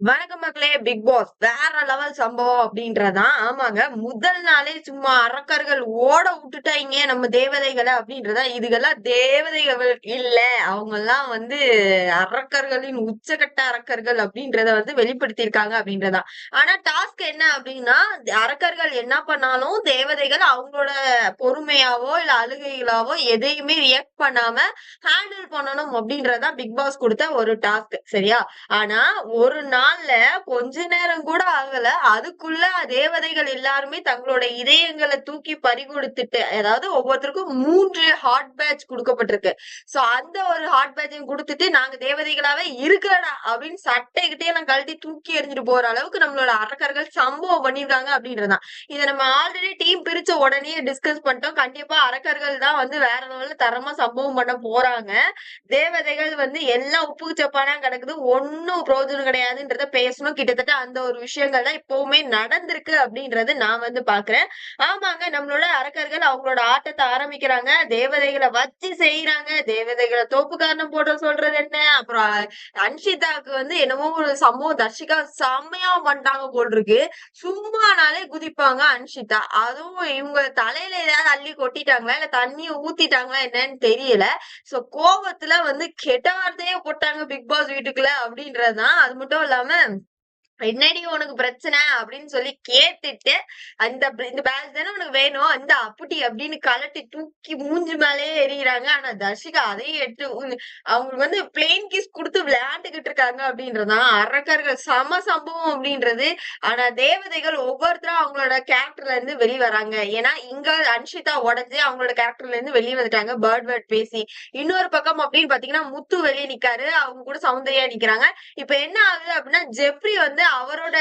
வணக்கம் மக்களே big pass வேற லெவல் சம்பவம் அப்படின்றதான். ஆமாங்க முதல் நாளே சும்மா அரக்கர்கள் ஓட விட்டுட்டாங்க நம்ம தேவதைகளை அப்படின்றதா. இதுகெல்லாம் தேவதைகள் இல்ல. அவங்க எல்லாம் வந்து அரக்கர்களின் உச்சகட்ட அரக்கர்கள் அப்படின்றத வந்து வெளிப்படுத்தியிருக்காங்க அப்படின்றதா. ஆனா டாஸ்க் என்ன அப்படின்னா அரக்கர்கள் என்ன பண்ணாலும் தேவதைகள் அவங்களோட பொறுமையாவோ இல்ல அழுகைகளாவோ எதையுமே ரியாக்ட் பண்ணாம ஹேண்டில் பண்ணணும் அப்படின்றதா பிக் பாஸ் கொடுத்த ஒரு டாஸ்க். சரியா? ஆனா ஒரு நாள் நாள்ல கொஞ்ச நேரம் கூட ஆகல. அதுக்குள்ள தேவதைகள் எல்லாருமே தங்களோட இதயங்களை தூக்கி பறி கொடுத்துட்டு அதாவது ஒவ்வொருத்தருக்கும் மூன்று ஹாட் பேட்ச் கொடுக்கப்பட்டிருக்கு. சோ அந்த ஒரு ஹாட் பேட்சையும் கொடுத்துட்டு நாங்க தேவதைகளாவே இருக்கிறடா அப்படின்னு சட்டைகிட்டே எல்லாம் கழட்டி தூக்கி எறிஞ்சிட்டு போற அளவுக்கு நம்மளோட அரக்கர்கள் சம்பவம் பண்ணிருக்காங்க அப்படின்றதான் இதை நம்ம ஆல்ரெடி டீம் பிரிச்ச உடனே டிஸ்கஸ் பண்ணிட்டோம். கண்டிப்பா அரக்கர்கள் தான் வந்து வேற லெவல்ல தரமா சம்பவம் பண்ண போறாங்க. தேவதைகள் வந்து எல்லாம் உப்புக்கு சப்பானா கிடக்குது. ஒன்னும் பிரயோஜனம் கிடையாதுன்ற அப்படின்றத பேசணும். கிட்டத்தட்ட அந்த ஒரு விஷயங்கள் தான் இப்பவுமே நடந்திருக்கு அப்படின்றது நான் வந்து பாக்குறேன். ஆமாங்க நம்மளோட அரக்கர்கள் அவங்களோட ஆட்டத்தை ஆரம்பிக்கிறாங்க. தேவதைகளை வச்சு செய்யறாங்க தேவதைகளை தோப்பு காரணம் போட சொல்றது என்ன? அப்புறம் அன்ஷிதாக்கு வந்து என்னமோ ஒரு சம்பவம் தர்ஷிகா செம்மையா பண்ணிட்டாங்க போல் இருக்கு சும்மானாலே குதிப்பாங்க அன்ஷிதா. அதுவும் இவங்க தலையில ஏதாவது அள்ளி கொட்டிட்டாங்களா? இல்ல தண்ணிய ஊத்திட்டாங்களா? என்னன்னு தெரியல. சோ கோபத்துல வந்து கெட்ட வார்த்தையே போட்டாங்க பிக் பாஸ் வீட்டுக்குள்ள அப்படின்றதுதான் அது மட்டும் இல்லாம இல்லாம என்னடி உனக்கு பிரச்சனை அப்படின்னு சொல்லி கேட்டுட்டு அந்த இந்த பேட்ச் தானே உனக்கு வேணும்? அந்த அப்புட்டி அப்படின்னு கலட்டி தூக்கி மூஞ்சி மேலே எறிகிறாங்க ஆனா தர்ஷிகா அதையும் எடுத்து அவங்களுக்கு வந்து பிளெயின் கிஸ் கொடுத்து விளையாண்டுகிட்டு இருக்காங்க அப்படின்றதான் அரக்கர்கள் சம சம்பவம் அப்படின்றது. ஆனா தேவதைகள் ஒவ்வொருத்தரும் அவங்களோட கேரக்டர்ல இருந்து வெளியே வராங்க. ஏன்னா இங்க அன்ஷிதா உடஞ்சு அவங்களோட கேரக்டர்ல இருந்து வெளியே வந்துட்டாங்க. பேர்ட் பேர்ட் பேசி. இன்னொரு பக்கம் அப்படின்னு பாத்தீங்கன்னா முத்து வெளியே நிக்காரு. அவங்க கூட சௌந்தர்யா நிக்கிறாங்க. இப்ப என்ன ஆகுது அப்படின்னா ஜெப்ரி வந்து அவரோட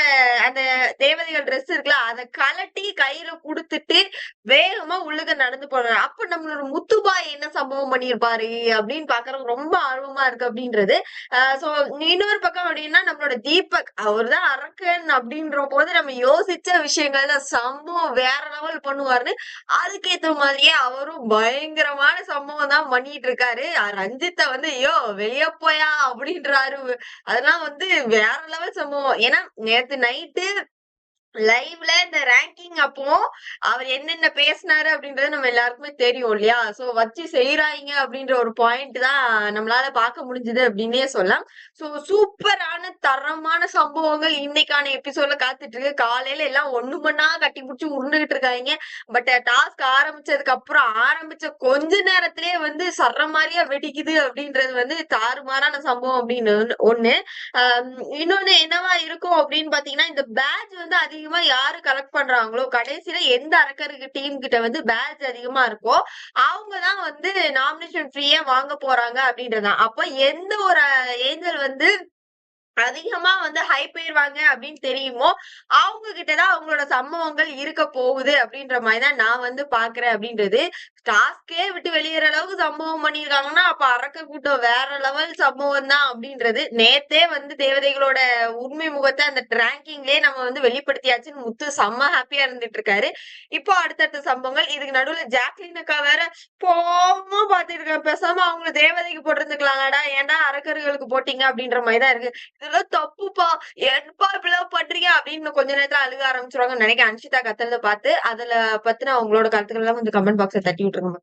அந்த தேவதைகள் ட்ரெஸ் இருக்குல்ல அதை கலட்டி கையில குடுத்துட்டு வேகமா உள்ளுக நடந்து போறாரு அப்ப நம்மளோட முத்துபாய் என்ன சம்பவம் பண்ணிருப்பாரு அப்படின்னு பாக்குறவங்க ரொம்ப ஆர்வமா இருக்கு அப்படின்றது. சோ இன்னொரு பக்கம் அப்படின்னா நம்மளோட தீபக் அவர் தான் அரக்கன் அப்படின்ற போது நம்ம யோசிச்ச விஷயங்கள் தான். சம்பவம் வேற லெவல் பண்ணுவாருன்னு அதுக்கேத்த மாதிரியே அவரும் பயங்கரமான சம்பவம் தான் பண்ணிட்டு இருக்காரு. ரஞ்சித்தை வந்து ஐயோ வெளியே போயா அப்படின்றாரு. அதெல்லாம் வந்து வேற லெவல் சம்பவம். ஏன்னா ஏன்னா நேத்து நைட்டு லைவ்ல இந்த ரேங்கிங் அப்போ அவர் என்னென்ன பேசினாரு அப்படின்றது நம்ம எல்லாருக்குமே தெரியும் இல்லையா? சோ வச்சு செய்யறாங்க அப்படின்ற ஒரு பாயிண்ட் தான் நம்மளால பார்க்க முடிஞ்சது அப்படின்னே சொல்லலாம். சோ சூப்பரான தரமான சம்பவங்கள் இன்னைக்கான எபிசோட்ல காத்துட்டு இருக்கு. காலையில எல்லாம் ஒண்ணு மண்ணா கட்டி பிடிச்சி உருண்டுகிட்டு இருக்காங்க. பட் டாஸ்க் ஆரம்பிச்சதுக்கு அப்புறம் ஆரம்பிச்ச கொஞ்ச நேரத்திலேயே வந்து சர்ற மாதிரியா வெடிக்குது அப்படின்றது வந்து தாறுமாறான சம்பவம் அப்படின்னு ஒண்ணு. இன்னொன்னு என்னவா இருக்கும் அப்படின்னு பாத்தீங்கன்னா இந்த பேட்ச் வந்து அதிக அதிகமா யாரு கலெக்ட் பண்றாங்களோ கடைசியில எந்த அரக்கருக்கு டீம் கிட்ட வந்து பேட்ச் அதிகமா இருக்கோ அவங்கதான் வந்து நாமினேஷன் ஃப்ரீயா வாங்க போறாங்க அப்படின்றதான் அப்ப எந்த ஒரு ஏஞ்சல் வந்து அதிகமா வந்து ஹை போயிருவாங்க அப்படின்னு தெரியுமோ அவங்க கிட்டதான் அவங்களோட சம்பவங்கள் இருக்க போகுது அப்படின்ற மாதிரிதான் நான் வந்து பாக்குறேன் அப்படின்றது. டாஸ்கே விட்டு வெளியேற அளவுக்கு சம்பவம் பண்ணிருக்காங்கன்னா அப்ப அரக்க கூட்டம் வேற லெவல் சம்பவம் தான் அப்படின்றது. நேத்தே வந்து தேவதைகளோட உண்மை முகத்தை அந்த ரேங்கிங்லயே நம்ம வந்து வெளிப்படுத்தியாச்சுன்னு முத்து செம்ம ஹாப்பியா இருந்துட்டு இருக்காரு. இப்போ அடுத்தடுத்த சம்பவங்கள். இதுக்கு நடுவுல ஜாக்லின் அக்கா வேற போ இருக்க பேசாம அவங்க தேவதைக்கு போட்டிருந்துக்கலாம்டா ஏன்டா அரக்கர்களுக்கு போட்டீங்க அப்படின்ற மாதிரிதான் இருக்கு. இதெல்லாம் தப்புப்பா. என்பா இப்படிலாம் பண்றீங்க அப்படின்னு கொஞ்ச நேரத்துல அழுக ஆரம்பிச்சிருவாங்க நினைக்க அன்ஷிதா கத்துறத பார்த்து அதுல பத்தின அவங்களோட கருத்துக்கள் எல்லாம் கொஞ்சம் கமெண்ட் பாக்ஸ்ல தட்டி விட்டுருங்க